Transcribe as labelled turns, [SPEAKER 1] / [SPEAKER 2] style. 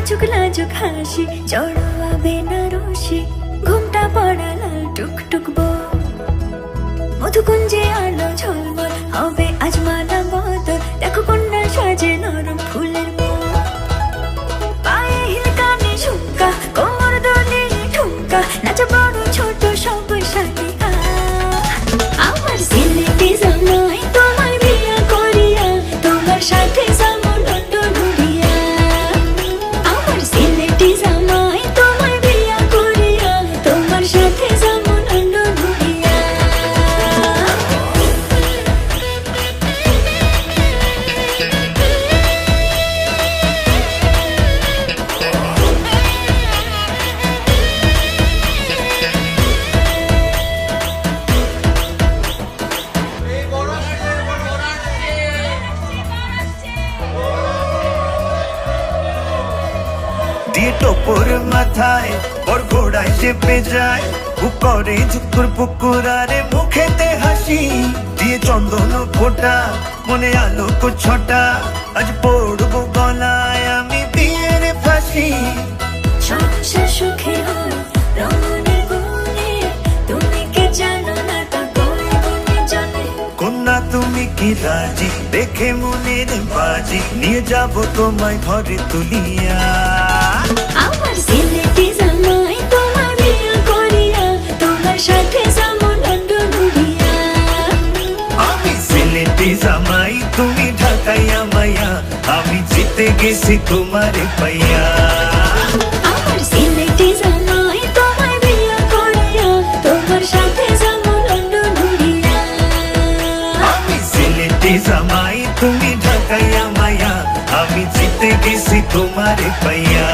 [SPEAKER 1] লাজুক লাজুক হাসি জড়োয়া বেনারসি ঘুমটা পড়া লাল টুক টুক মধুকুঞ্জে আলো ঝলমল হবে আজ
[SPEAKER 2] দিয়ে টোপর মাথায় ওর ঘোড়ায় চেপে যায়। উপরে ঝুকুর পুকুর আরে মুখেতে হাসি। দিয়ে চন্দন ফোটা মনে আলোক ছটা। আজ পড়ব গলায় আমি বিয়ের ফাঁসি।
[SPEAKER 1] সুখে তুমি কি
[SPEAKER 2] রাজি? দেখে মনের বাজি। নিয়ে যাব তোমায় ঘরে তুলিয়া। তুমি ঢাকাইয়া মাইয়া আমি জিতে গেছি তোমার পাইয়া।
[SPEAKER 1] আমার তোমার
[SPEAKER 2] তুমি ঢাকাইয়া মাইয়া জিতে গেছি তোমার পাইয়া।